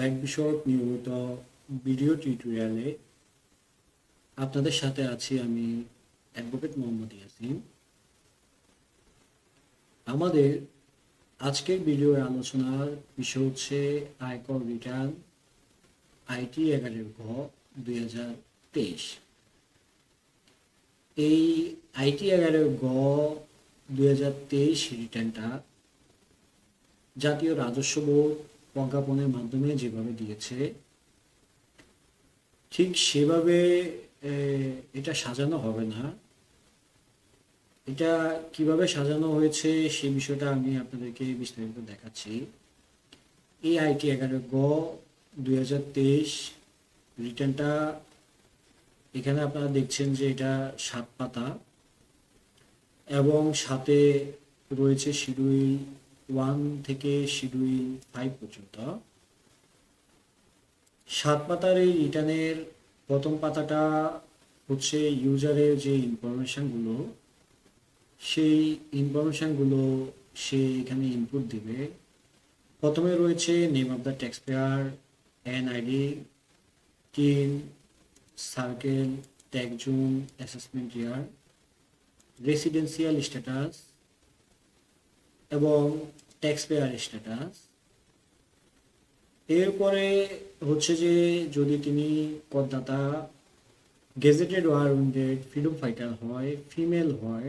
Bank বিষয়ক নিয়মিত video টিউটোরিয়ালে আপনাদের সাথে আছি আমি অ্যাডভোকেট মোহাম্মদ ইয়াসিন। আমাদের আজকের ভিডিও আলোচনার বিষয় হচ্ছে আয়কর রিটার্ন আইটি এগারো ঘ দুই হাজার তেইশ। এই আইটি এগারো গ, দুই হাজার তেইশ রিটার্নটা জাতীয় রাজস্ব বোর্ড প্রজ্ঞাপনের মাধ্যমে যেভাবে দিয়েছে, ঠিক সেভাবে এটা সাজানো হবে না। এটা কীভাবে সাজানো হয়েছে সে বিষয়টা আমি আপনাদেরকে বিস্তারিত দেখাচ্ছি। এই আইটি এগারো গ দুই হাজার তেইশ রিটার্নটা, এখানে আপনারা দেখছেন যে এটা সাত পাতা এবং সাথে রয়েছে শিডিউল ওয়ান থেকে শিডিউল ফাইভ পর্যন্ত। সাত পাতার এই রিটার্নের প্রথম পাতাটা হচ্ছে ইউজারের যে ইনফরমেশনগুলো, সেই ইনফরমেশনগুলো সে এখানে ইনপুট দিবে। প্রথমে রয়েছে name of the tax payer NID TIN circle tag zone assessment year residential status এবং ট্যাক্স পেয়ার স্ট্যাটাস এরপরে হচ্ছে যে যদি তিনি করদাতা গেজেটেড ওয়ারেন্টেড ফ্রিডম ফাইটার হয় ফিমেল হয়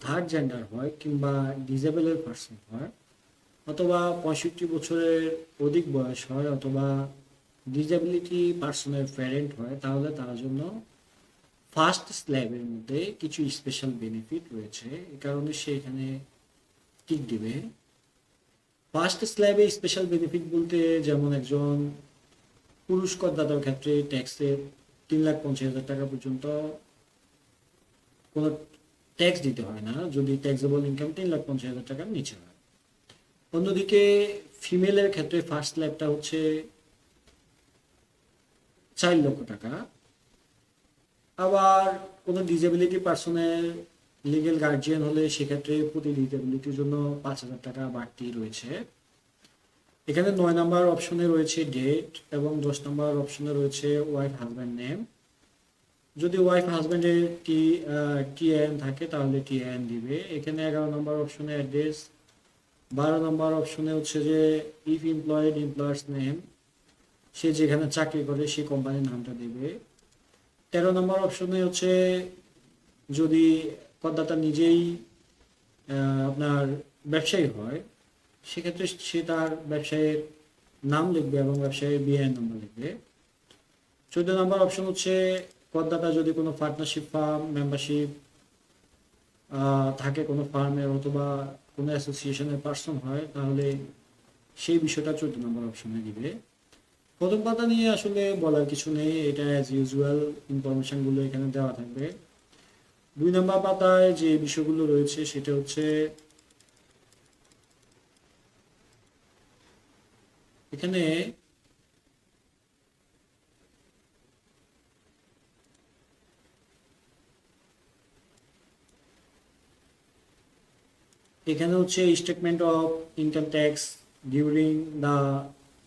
থার্ড জেন্ডার হয়, কিংবা ডিজেবলের পার্সন হয়, অথবা পঁয়ষট্টি বছরের অধিক বয়স হয়, অথবা ডিজেবিলিটি পার্সনের প্যারেন্ট হয়, তাহলে তার জন্য ফার্স্ট স্ল্যাবের মধ্যে কিছু স্পেশাল বেনিফিট রয়েছে। এই কারণে সে এখানে টিক দিবে। ফার্স্ট স্ল্যাবে স্পেশাল বেনিফিট বলতে যেমন একজন পুরুষ করদাতার ক্ষেত্রে ট্যাক্সের তিন লাখ পঞ্চাশ হাজার টাকা পর্যন্ত কোনো ট্যাক্স দিতে হয় না, যদি ট্যাক্সেবল ইনকাম তিন লাখ পঞ্চাশ হাজার টাকার নিচে হয়। অন্যদিকে ফিমেলের ক্ষেত্রে ফার্স্ট স্ল্যাবটা হচ্ছে চার লক্ষ টাকা। আবার কোনো ডিজেবিলিটি পার্সনের লিগেল গার্জিয়ান হলে সেক্ষেত্রে প্রতি ডিসেবিলিটির জন্য পাঁচ হাজার টাকা বাড়তি রয়েছে। এখানে নয় নাম্বার অপশনে রয়েছে ডেট এবং দশ নাম্বার অপশনে রয়েছে ওয়াইফ হাজব্যান্ড নেম যদি ওয়াইফ হাজব্যান্ডের টি টিএন থাকে তাহলে টিএন দিবে। এখানে এগারো নম্বর অপশনে অ্যাড্রেস বারো নম্বর অপশনে হচ্ছে যে ইফ এমপ্লয়েড এমপ্লয়ার্স নেম সে যেখানে চাকরি করে সেই কোম্পানির নামটা দেবে। তেরো নম্বর অপশনে হচ্ছে যদি করদাতা নিজেই আপনার ব্যবসায়ী হয়, সেক্ষেত্রে সে তার ব্যবসায়ের নাম লিখবে এবং ব্যবসায়ীর বিআইএন নম্বর লিখবে। চোদ্দ নম্বর অপশন হচ্ছে, করদাতা যদি কোনো পার্টনারশিপ ফার্ম মেম্বারশিপ থাকে কোনো ফার্মের অথবা কোনো অ্যাসোসিয়েশনের পার্সন হয়, তাহলে সেই বিষয়টা চোদ্দ নম্বর অপশনে দিবে। প্রথম পাতা নিয়ে আসলে বলার কিছু নেই, এটা অ্যাজ ইউজুয়াল ইনফরমেশনগুলো এখানে দেওয়া থাকবে। দুই নম্বর পাতায় যে বিষয়গুলো রয়েছে, সেটা হচ্ছে এখানে এখানে হচ্ছে statement of income tax during the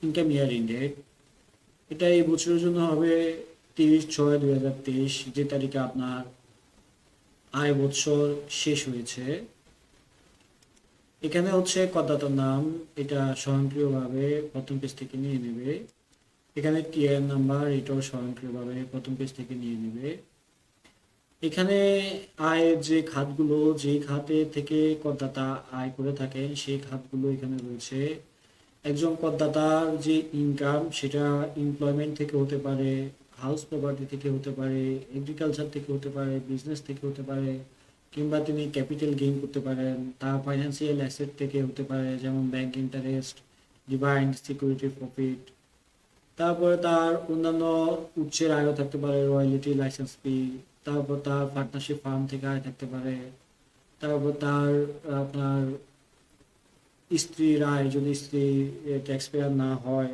income year ended এটা এই বছরের জন্য হবে তিরিশ ছয় দুই হাজার তেইশ, যে তারিখে আপনার আয় বছর শেষ হয়েছে। এখানে হচ্ছে করদাতার নাম, এটা স্বয়ংক্রিয়ভাবে প্রথম পেজ থেকে নিয়ে নেবে। এখানে টিআর নাম্বার এটাও স্বয়ংক্রিয়ভাবে প্রথম পেজ থেকে নিয়ে নেবে। এখানে আয়ের যে খাতগুলো, যেই খাতে থেকে করদাতা আয় করে থাকেন, সেই খাতগুলো এখানে রয়েছে। একজন করদাতার যে ইনকাম সেটা এমপ্লয়মেন্ট থেকে হতে পারে হাউস প্রপার্টি থেকে হতে পারে এগ্রিকালচার থেকে হতে পারে বিজনেস থেকে হতে পারে, কিংবা তিনি ক্যাপিটাল গেইন করতে পারেন তার ফাইন্যান্সিয়াল অ্যাসেট থেকে হতে পারে, যেমন bank interest dividend security profit তারপরে তার অন্যান্য উচ্চের আয়ও থাকতে পারে রয়্যালিটি লাইসেন্স ফি তারপর তার পার্টনারশিপ ফার্ম থেকে আয় থাকতে পারে, তারপর তার, আপনার স্ত্রীর আয়, যদি স্ত্রী ট্যাক্স পেয়ার না হয়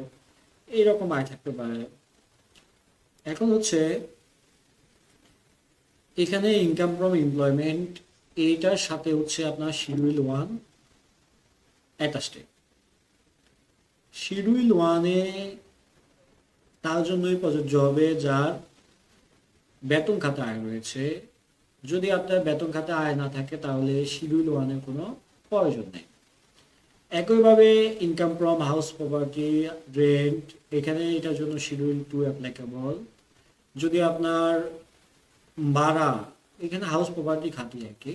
এইরকম আয় থাকতে পারে। এখন হচ্ছে, এখানে ইনকাম ফ্রম এমপ্লয়মেন্ট এইটার সাথে হচ্ছে আপনার শিডিউল ওয়ান অ্যাটাস্টে শিডিউল ওয়ানে তার জন্যই প্রযোজ্য হবে যার বেতন খাতা আয় রয়েছে। যদি আপনার বেতন খাতা আয় না থাকে, তাহলে শিডিউল ওয়ানের কোনো প্রয়োজন নেই। একইভাবে income from house property rent এখানে এটার জন্য শিডিউল টু অ্যাপ্লিকেবল যদি আপনার ভাড়া, এখানে হাউস প্রপার্টি খাতি কি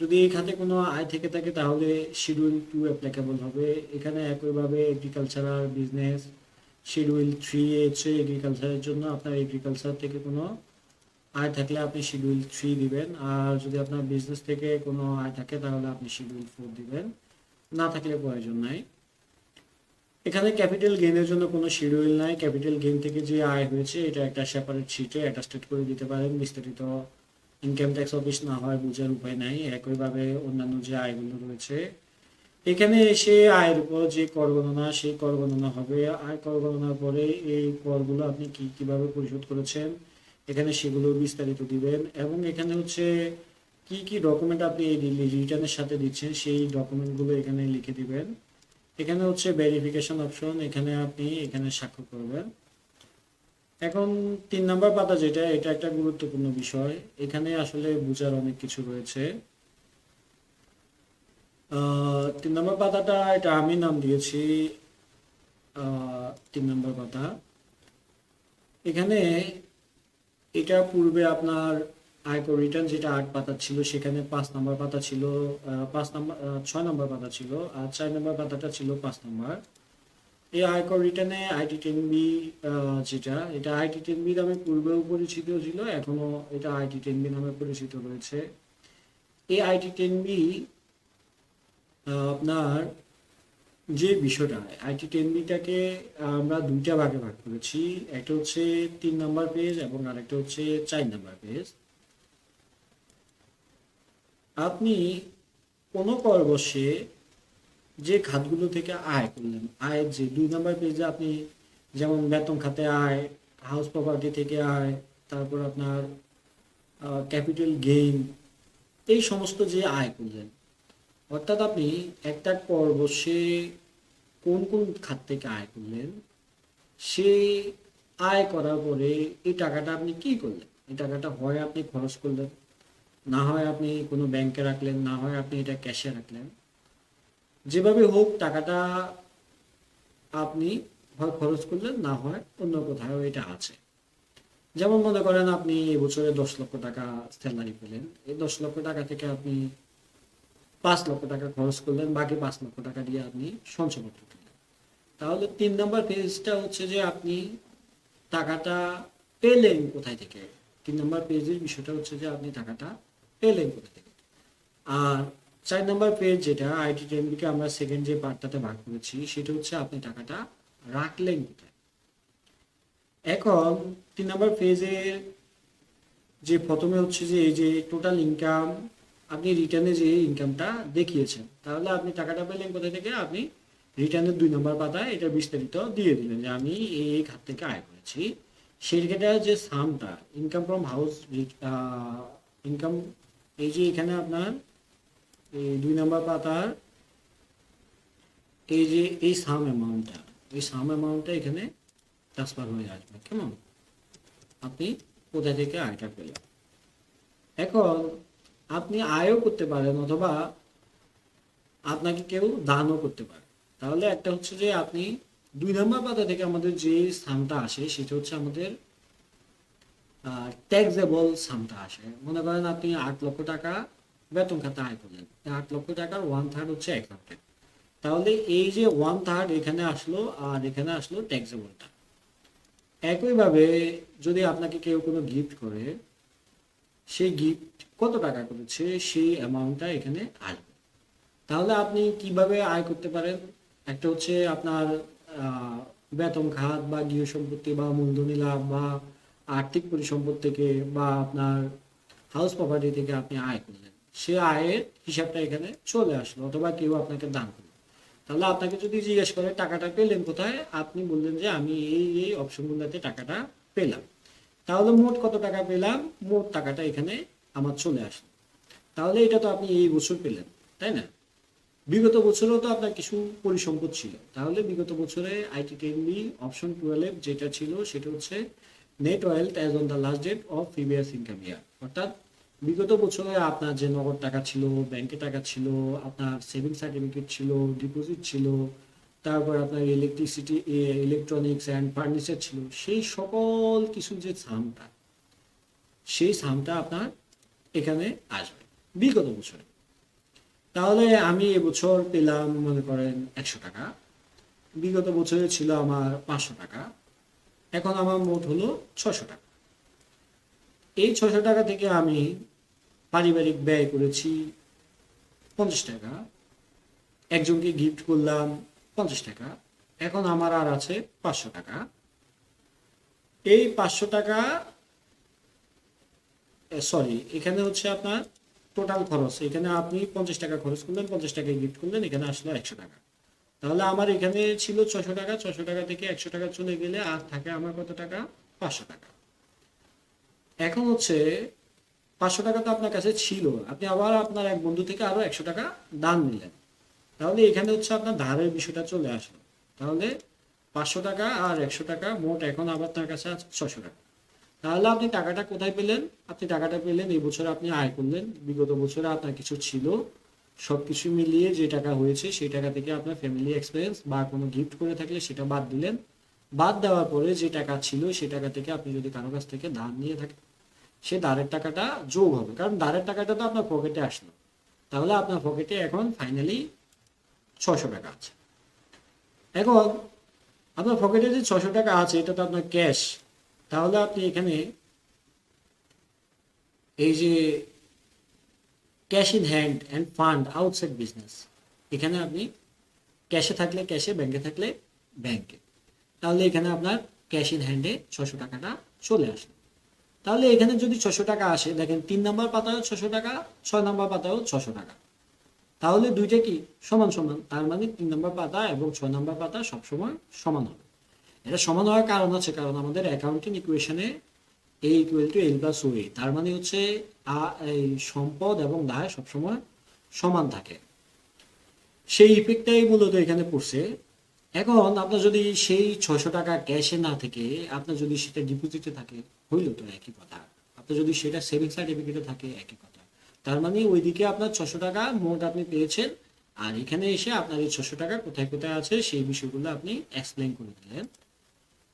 যদি এই খাতে কোনো আয় থেকে থাকে, তাহলে শিডিউল টু অ্যাপ্লিকেবল হবে। এখানে একইভাবে এগ্রিকালচারাল বিজনেস শিডিউল থ্রি হচ্ছে এগ্রিকালচারের জন্য আপনার এগ্রিকালচার থেকে কোনো আয় থাকলে আপনি শিডিউল থ্রি দিবেন। আর যদি আপনার বিজনেস থেকে কোনো আয় থাকে, তাহলে আপনি শিডিউল ফোর দিবেন। না থাকলে প্রয়োজন নাই। এখানে ক্যাপিটাল গেইনের জন্য কোনো শিডিউল নাই। ক্যাপিটাল গেইন থেকে যে আয় হয়েছে, এটা একটা সেপারেট শিটে অ্যাটাস্টেড করে দিতে পারেন। বিস্তারিত ইনকাম ট্যাক্স অফিস না হয় বোঝার উপায় নাই। একইভাবে অন্যান্য যে আয়গুলো রয়েছে, এখানে এসে আয়ের উপর যে কর গণনা, সেই কর গণনা হবে। আয় কর গণনার পরে এই করগুলো আপনি কি, কীভাবে পরিশোধ করেছেন, এখানে সেগুলো বিস্তারিত দিবেন। এবং এখানে হচ্ছে কি কি ডকুমেন্ট আপনি এই রিটার্নের সাথে দিচ্ছেন, সেই ডকুমেন্টগুলো এখানে লিখে দিবেন। এখানে হচ্ছে ভেরিফিকেশন অপশন এখানে আপনি এখানে স্বাক্ষর করবেন। এখন তিন নম্বর পাতা যেটা, এটা একটা গুরুত্বপূর্ণ বিষয়। এখানে আসলে বোঝার অনেক কিছু রয়েছে। তিন নম্বর পাতাটা, এটা আমি নাম দিয়েছি। তিন নম্বর পাতা। এখানে এটা পূর্বে আপনার আয়কর রিটার্ন যেটা আট পাতা ছিল, সেখানে পাঁচ নম্বর পাতা ছিল পাঁচ নম্বর ছয় নম্বর পাতা ছিল, আর চার নম্বর পাতাটা ছিল পাঁচ নম্বর এই আয়কর রিটার্নে আইটি টেন বি যেটা, এটা আইটি টেন বি নামে পূর্বেও পরিচিত ছিল, এখনও এটা আইটি টেন বি নামে পরিচিত রয়েছে। এই আইটি টেন বি আপনার যে বিষয়টা আইটি টেন বিটাকে আমরা দুইটা ভাগে ভাগ করেছি, একটা হচ্ছে তিন নাম্বার পেজ এবং আরেকটা হচ্ছে চার নাম্বার পেজ আপনি কোনো কর বসে যে খাতগুলো থেকে আয় করলেন, আয়ের যে দুই নম্বর পেজে আপনি যেমন বেতন খাতে আয় হাউস প্রপার্টি থেকে আয়, তারপর আপনার ক্যাপিটাল গেইন এই সমস্ত যে আয় করলেন, অর্থাৎ আপনি একটা কর বসে কোন কোন খাত থেকে আয় করলেন, সেই আয় করার পরে এই টাকাটা আপনি কি করলেন? এই টাকাটা হয় আপনি খরচ করলেন। না হয় আপনি কোনো ব্যাংকে রাখলেন, না হয় আপনি এটা ক্যাশে রাখলেন। যেভাবে হোক, টাকাটা আপনি হয় খরচ করলেন, না হয় অন্য কোথাও এটা আছে। যেমন মনে করেন আপনি এবছরে দশ লক্ষ টাকা স্যালারি পেলেন। এই দশ লক্ষ টাকা থেকে আপনি পাঁচ লক্ষ টাকা খরচ করলেন, বাকি পাঁচ লক্ষ টাকা দিয়ে আপনি সঞ্চয়পত্র কিনলেন তাহলে তিন নম্বর পেজটা হচ্ছে যে আপনি টাকাটা পেলেন কোথায় থেকে? তিন নম্বর পেজের বিষয়টা হচ্ছে যে আপনি টাকাটা পেলেন কোথা থেকে? আর চার নম্বর পেজ যেটা আইটি টেনবিকে আমরা সেকেন্ড যে পার্টটাতে ভাগ করেছি, সেটা হচ্ছে আপনি টাকাটা রাখলেন কোথায়? এখন তিন নম্বর পেজে যে প্রথমে হচ্ছে যে এই যে টোটাল ইনকাম আপনি রিটার্নে যে ইনকামটা দেখিয়েছেন, তাহলে আপনি টাকাটা পেলেন কোথা থেকে? আপনি রিটার্নের দুই নম্বর পাতায় এটা বিস্তারিত দিয়ে দিলেন যে আমি এই এই খাত থেকে আয় করেছি। সেটার যে সামটা ইনকাম ফ্রম হাউস ইনকাম এই যে এখানে আপনার, এই দুই নম্বর পাতার, এই যে এই সাম অ্যামাউন্টটা এই সাম অ্যামাউন্টটা এখানে ট্রান্সফার হয়ে আসবে, কেমন? আপনি কোথা থেকে আয়টা পেলেন? এখন আপনি আয়ও করতে পারেন অথবা আপনাকে কেউ দানও করতে পারে। তাহলে একটা হচ্ছে যে আপনি দুই নম্বর পাতা থেকে আমাদের যে স্থানটা আসে, সেটা হচ্ছে আমাদের ট্যাক্সেবল সামটা আসে। মনে করেন আপনি আট লক্ষ টাকা বেতন খাতে আয় করলেন। আট লক্ষ টাকার ওয়ান থার্ড হচ্ছে এক টাকা তাহলে এই যে ওয়ান থার্ড এখানে আসলো আর এখানে আসলো ট্যাক্সেবলটা একইভাবে যদি আপনাকে কেউ কোনো গিফট করে, সেই গিফট কত টাকা করেছে সেই অ্যামাউন্টটা এখানে আসবে। তাহলে আপনি কীভাবে আয় করতে পারেন? একটা হচ্ছে আপনার বেতন খাত বা গৃহ সম্পত্তি বা মূলধনী লাভ বা আর্থিক পরিসম্পদ থেকে বা আপনার হাউস প্রপার্টি থেকে আপনি আয় করলেন। সে আয়ের হিসাবটা এখানে চলে আসলো অথবা কেউ আপনাকে দান করল। তাহলে আপনাকে যদি জিজ্ঞেস করে, টাকাটা পেলেন কোথায়? আপনি বললেন যে, আমি এই এই অপশনগুলোতে টাকাটা পেলাম। তাহলে মোট কত টাকা পেলাম? মোট টাকাটা এখানে আমার চলে আসলো। তাহলে এটা তো আপনি এই বছর পেলেন, তাই না? বিগত বছরেও তো আপনার কিছু পরিসম্পদ ছিল। তাহলে বিগত বছরে আইটি টেনবি অপশন টুয়েলভ যেটা ছিল, সেটা হচ্ছে net wealth as on the last date of previous income year. অর্থাৎ বিগত বছরে আপনার যে নগদ টাকা ছিল, ব্যাংকে টাকা ছিল, আপনার সেভিং সার্টিফিকেট ছিল, ডিপোজিট ছিল, তারপর আপনার ইলেকট্রিসিটি ইলেকট্রনিক্স অ্যান্ড ফার্নিচার ছিল, সেই সকল কিছু যে সামটা, সেই সামটা আপনার এখানে আসবে বিগত বছরে। তাহলে আমি এবছর পেলাম, মনে করেন, একশো টাকা। বিগত বছরে ছিল আমার পাঁচশো টাকা। এখন আমার মোট হলো ছশো টাকা। এই ছশো টাকা থেকে আমি পারিবারিক ব্যয় করেছি পঞ্চাশ টাকা, একজনকে গিফট করলাম পঞ্চাশ টাকা, এখন আমার আর আছে পাঁচশো টাকা। এই পাঁচশো টাকা সরি এখানে হচ্ছে আপনার টোটাল খরচ। এখানে আপনি পঞ্চাশ টাকা খরচ করলেন, পঞ্চাশ টাকা গিফট করলেন, এখানে আসলো একশো টাকা। তাহলে আমার এখানে ছিল ছশো টাকা ছশো টাকা থেকে একশো টাকা চলে গেলে আর থাকে আমার কত টাকা? পাঁচশো টাকা। এখন হচ্ছে পাঁচশো টাকা তো আপনার কাছে ছিল। আপনি আবার আপনার এক বন্ধু থেকে আরও একশো টাকা দান নিলেন। তাহলে এখানে হচ্ছে আপনার ধারের বিষয়টা চলে আসলো। তাহলে পাঁচশো টাকা আর একশো টাকা মোট এখন আবার তার কাছে আছে ছশো টাকা। তাহলে আপনি টাকাটা কোথায় পেলেন? আপনি টাকাটা পেলেন, এই বছর আপনি আয় করলেন। বিগত বছরে আপনার কিছু ছিল। সব কিছু মিলিয়ে যে টাকা হয়েছে, সেই টাকা থেকে আপনার ফ্যামিলি এক্সপেন্স বা কোনো গিফট করে থাকলে সেটা বাদ দিলেন। বাদ দেওয়ার পরে যে টাকা ছিল সেই টাকা থেকে আপনি যদি কারও কাছ থেকে ধার নিয়ে থাকেন, সে ধারের টাকাটা যোগ হবে। কারণ ধারের টাকাটা তো আপনার পকেটে আসলো। তাহলে আপনার পকেটে এখন ফাইনালি ছশো টাকা আছে। এখন আপনার পকেটে যে ছশো টাকা আছে, এটা তো আপনার ক্যাশ তাহলে আপনি এখানে এই যে cash in hand and fund outside business. এখানে আপনি ক্যাশে থাকলে ক্যাশে, ব্যাংকে থাকলে ব্যাংকে। তাহলে এখানে আপনার ক্যাশ ইন হ্যান্ডে ছশো টাকাটা চলে আসে। তাহলে এখানে যদি ছশো টাকা আসে, দেখেন তিন নম্বর পাতায়ও ছশো টাকা, ছয় নম্বর পাতায়ও ছশো টাকা। তাহলে দুইটা কি? সমান সমান। তার মানে তিন নম্বর পাতা এবং ছয় নম্বর পাতা সবসময় সমান হবে। এটা সমান হওয়ার কারণ আছে, কারণ আমাদের অ্যাকাউন্টিং ইকুয়েশনে A equal to L plus O তার মানে হচ্ছে সম্পদ এবং দায় সবসময় সমান থাকে। সেই ইফেক্টটাই মূলত এখানে পড়ছে। এখন আপনার যদি সেই ছয়শো টাকা ক্যাশে না থেকে, আপনার যদি সেটা ডিপোজিটে থাকে, হইল তো একই কথা। আপনার যদি সেটা সেভিং সার্টিফিকেটে থাকে, একই কথা। তার মানে ওইদিকে আপনার ছশো টাকা মোট আপনি পেয়েছেন, আর এখানে এসে আপনার এই ছশো টাকা কোথায় কোথায় আছে, সেই বিষয়গুলো আপনি এক্সপ্লেন করে দিলেন।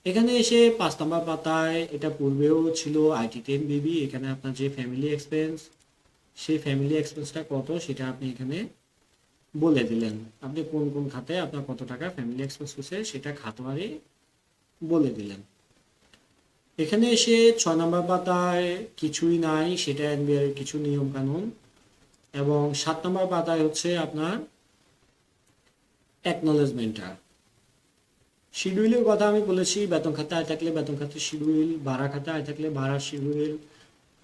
এখানে এসে পাঁচ নম্বর পাতায়, এটা পূর্বেও ছিল আইটি টেন বিবি এখানে আপনার যে ফ্যামিলি এক্সপেন্স সেই ফ্যামিলি এক্সপেন্সটা কত সেটা আপনি এখানে বলে দিলেন। আপনি কোন কোন খাতে আপনার কত টাকা ফ্যামিলি এক্সপেন্স হচ্ছে সেটা খাতওয়ারি বলে দিলেন। এখানে এসে ছয় নম্বর পাতায় কিছুই নাই, সেটা এনবিআর কিছু নিয়ম কানুন এবং সাত নম্বর পাতায় হচ্ছে আপনার অ্যাকনোলেজমেন্টটা শিডিউলের কথা আমি বলেছি, বেতন খাতে আয় থাকলে বেতন খাতে শিডিউল, ভাড়া খাতে আয় থাকলে ভাড়া শিডিউল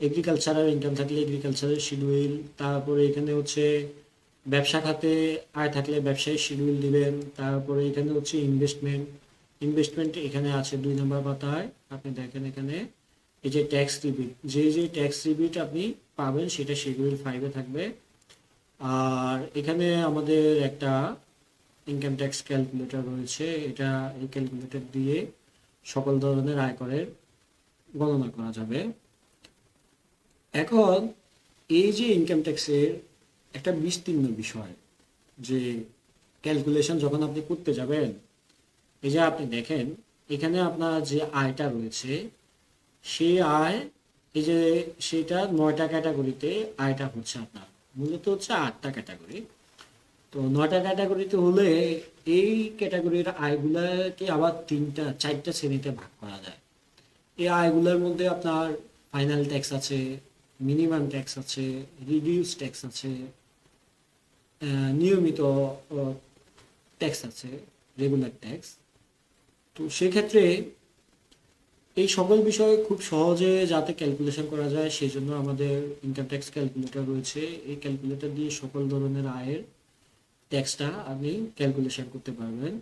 এগ্রিকালচারাল ইনকাম থাকলে এগ্রিকালচারের শিডিউল, তারপরে এখানে হচ্ছে ব্যবসা খাতে আয় থাকলে ব্যবসায়ী শিডিউল দিবেন, তারপরে এখানে হচ্ছে ইনভেস্টমেন্ট ইনভেস্টমেন্ট এখানে আছে দুই নম্বর পাতায় আপনি দেখেন এখানে এই যে ট্যাক্স রিবিট যে যে ট্যাক্স রিবিট আপনি পাবেন সেটা শিডিউল ফাইভে থাকবে, আর এখানে আমাদের একটা ইনকাম ট্যাক্স ক্যালকুলেটর রয়েছে, এটা এই ক্যালকুলেটর দিয়ে সকল ধরনের আয়করের গণনা করা যাবে। এখন এই যে ইনকাম ট্যাক্সের একটা বিস্তীর্ণ বিষয়, যে ক্যালকুলেশন যখন আপনি করতে যাবেন, এই যে আপনি দেখেন, এখানে আপনার যে আয়টা রয়েছে, সেই আয়, এই যে সেটা নয়টা ক্যাটাগরিতে আয়টা হচ্ছে আপনার। মূলত হচ্ছে আটটা ক্যাটাগরি তো নয়টা ক্যাটাগরিতে হলে এই ক্যাটাগরির আয়গুলাকে আবার তিনটা, চারটা শ্রেণীতে ভাগ করা যায়। এই আয়গুলোর মধ্যে আপনার ফাইনাল ট্যাক্স আছে মিনিমাম ট্যাক্স আছে রিডিউস ট্যাক্স আছে নিয়মিত ট্যাক্স আছে রেগুলার ট্যাক্স তো সেক্ষেত্রে এই সকল বিষয়ে খুব সহজে যাতে ক্যালকুলেশন করা যায় সেই জন্য আমাদের ইনকাম ট্যাক্স ক্যালকুলেটর রয়েছে। এই ক্যালকুলেটর দিয়ে সকল ধরনের আয়ের ট্যাক্সটা আপনি ক্যালকুলেশন করতে পারবেন।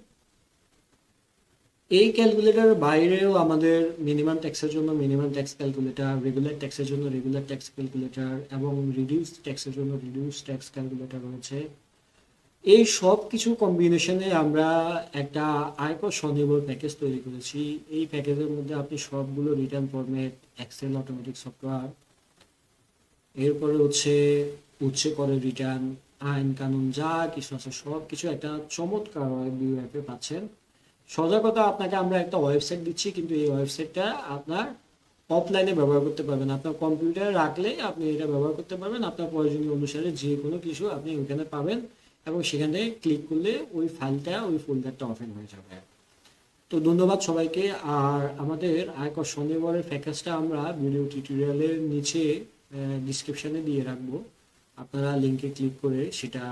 এই ক্যালকুলেটর বাইরেও আমাদের মিনিমাম ট্যাক্সের জন্য মিনিমাম ট্যাক্স ক্যালকুলেটর রেগুলার ট্যাক্সের জন্য রেগুলার ট্যাক্স ক্যালকুলেটর এবং রিডিউস ট্যাক্সের জন্য রিডিউস ট্যাক্স ক্যালকুলেটর রয়েছে। এই সব কিছু কম্বিনেশনে আমরা একটা আয়কর স্বনির্ভর প্যাকেজ তৈরি করেছি। এই প্যাকেজের মধ্যে আপনি সবগুলো return format excel automatic software এরপরে হচ্ছে উচ্ছে করে রিটার্ন আইন কানুন যা কিছু আছে সব কিছু একটা চমৎকার পাচ্ছেন। সোজা কথা আপনাকে আমরা একটা ওয়েবসাইট দিচ্ছি, কিন্তু এই ওয়েবসাইটটা আপনার অফলাইনে ব্যবহার করতে পারবেন। আপনার কম্পিউটারে রাখলে আপনি এটা ব্যবহার করতে পারবেন। আপনার প্রয়োজনীয় অনুসারে যে কোনো কিছু আপনি ওইখানে পাবেন এবং সেখানে ক্লিক করলে ওই ফাইলটা ওই ফোল্ডারটা ওপেন হয়ে যাবে। তো ধন্যবাদ সবাইকে। আর আমাদের আয়কর স্বনির্ভরের প্যাকেজটা আমরা ভিডিও টিউটোরিয়ালের নিচে ডিসক্রিপশনে দিয়ে রাখব। আপনারা লিঙ্কে ক্লিক করে সেটা